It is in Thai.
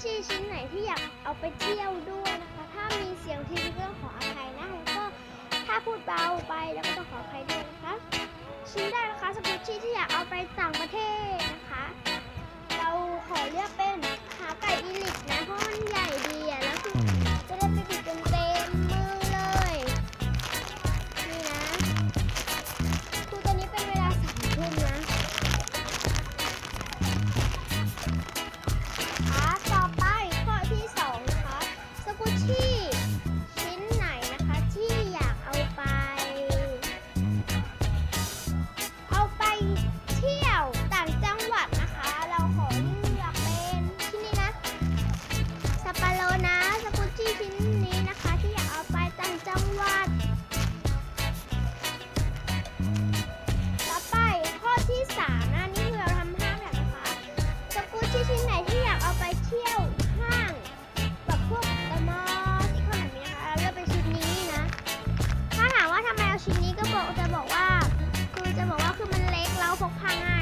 ชี่ชิ้นไหนที่อยากเอาไปเที่ยวด้วยนะคะ ถ้ามีเสียงทีวีก็ขออภัยนะแล้วก็ถ้าพูดเบาไปแล้วก็ต้องขออภัยด้วยนะคะ ชิ้นแรกนะคะสกุชชี่ที่อยากเอาไปต่างประเทศ พกพาง่าย